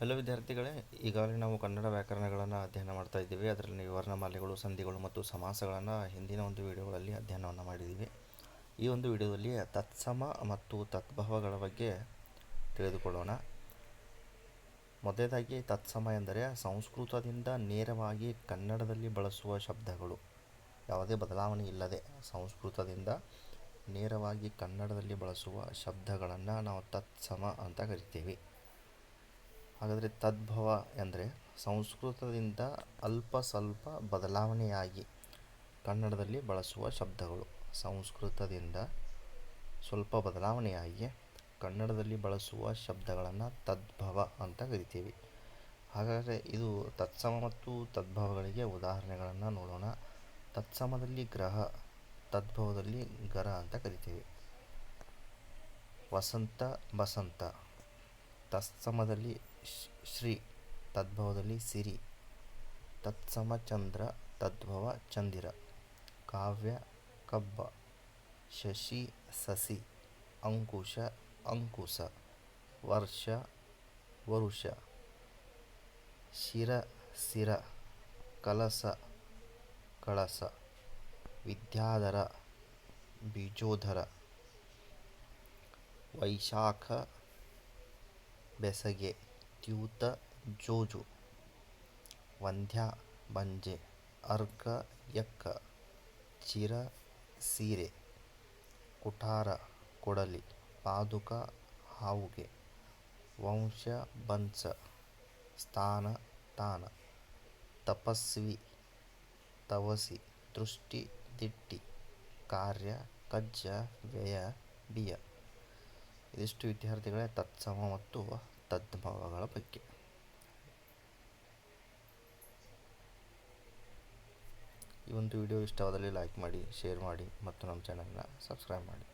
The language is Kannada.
ಹಲೋ ವಿದ್ಯಾರ್ಥಿಗಳೇ, ಈಗಾಗಲೇ ನಾವು ಕನ್ನಡ ವ್ಯಾಕರಣಗಳನ್ನು ಅಧ್ಯಯನ ಮಾಡ್ತಾ ಇದ್ದೀವಿ. ಅದರಲ್ಲಿ ವರ್ಣಮಾಲೆಗಳು ಸಂಧಿಗಳು ಮತ್ತು ಸಮಾಸಗಳನ್ನು ಹಿಂದಿನ ಒಂದು ವಿಡಿಯೋಗಳಲ್ಲಿ ಅಧ್ಯಯನವನ್ನು ಮಾಡಿದ್ದೀವಿ. ಈ ಒಂದು ವಿಡಿಯೋದಲ್ಲಿ ತತ್ಸಮ ಮತ್ತು ತತ್ಭವಗಳ ಬಗ್ಗೆ ತಿಳಿದುಕೊಳ್ಳೋಣ. ಮೊದಲನೇದಾಗಿ ತತ್ಸಮ ಎಂದರೆ ಸಂಸ್ಕೃತದಿಂದ ನೇರವಾಗಿ ಕನ್ನಡದಲ್ಲಿ ಬಳಸುವ ಶಬ್ದಗಳು. ಯಾವುದೇ ಬದಲಾವಣೆ ಇಲ್ಲದೆ ಸಂಸ್ಕೃತದಿಂದ ನೇರವಾಗಿ ಕನ್ನಡದಲ್ಲಿ ಬಳಸುವ ಶಬ್ದಗಳನ್ನು ನಾವು ತತ್ಸಮ ಅಂತ ಕರಿತೀವಿ. ಹಾಗಾದರೆ ತದ್ಭವ ಎಂದರೆ ಸಂಸ್ಕೃತದಿಂದ ಅಲ್ಪ ಸ್ವಲ್ಪ ಬದಲಾವಣೆಯಾಗಿ ಕನ್ನಡದಲ್ಲಿ ಬಳಸುವ ಶಬ್ದಗಳು. ಸಂಸ್ಕೃತದಿಂದ ಸ್ವಲ್ಪ ಬದಲಾವಣೆಯಾಗಿ ಕನ್ನಡದಲ್ಲಿ ಬಳಸುವ ಶಬ್ದಗಳನ್ನು ತದ್ಭವ ಅಂತ ಕರಿತೀವಿ. ಹಾಗಾದರೆ ಇದು ತತ್ಸಮ ಮತ್ತು ತದ್ಭವಗಳಿಗೆ ಉದಾಹರಣೆಗಳನ್ನು ನೋಡೋಣ. ತತ್ಸಮದಲ್ಲಿ ಗ್ರಹ, ತದ್ಭವದಲ್ಲಿ ಗರ ಅಂತ ಕರಿತೀವಿ. ವಸಂತ, ಬಸಂತ. ತತ್ಸಮದಲ್ಲಿ ಶ್ರೀ ತದ್ಭವದಲ್ಲಿ ಸಿರಿ ತತ್ಸಮ ಚಂದ್ರ ತದ್ಭವ ಚಂದಿರ ಕಾವ್ಯ ಕಬ್ಬ ಶಶಿ ಸಸಿ ಅಂಕುಶ ಅಂಕುಶ ವರ್ಷ ವರುಷ ಶಿರ ಸಿರ ಕಲಸ ಕಳಸ ವಿದ್ಯಾಧರ ಬೀಜೋಧರ ವೈಶಾಖ ಬೆಸಗೆ ದ್ಯೂತ ಜೋಜು. ವಂಧ್ಯಾ ಬಂಜೆ ಅರ್ಕ, ಯಕ್ಕ, ಚಿರ, ಸೀರೆ, ಕುಠಾರ, ಕೊಡಲಿ, ಪಾದುಕ, ಹಾವುಗೆ, ವಂಶ, ಬಂಸ, ಸ್ಥಾನ, ತಾನ, ತಪಸ್ವಿ, ತವಸಿ, ದೃಷ್ಟಿ, ದಿಟ್ಟಿ, ಕಾರ್ಯ, ಕಜ್ಜ, ವ್ಯಯ, ಬಿಯ. ಇದಿಷ್ಟು ವಿದ್ಯಾರ್ಥಿಗಳೇ ತತ್ಸಮ ಮತ್ತು ತದ್ಭವಗಳ ಬಗ್ಗೆ. ಈ ಒಂದು ವಿಡಿಯೋ ಇಷ್ಟವಾದಲ್ಲಿ ಲೈಕ್ ಮಾಡಿ ಶೇರ್ ಮಾಡಿ ಮತ್ತು ನಮ್ಮ ಚಾನಲ್ನ ಸಬ್ಸ್ಕ್ರೈಬ್ ಮಾಡಿ.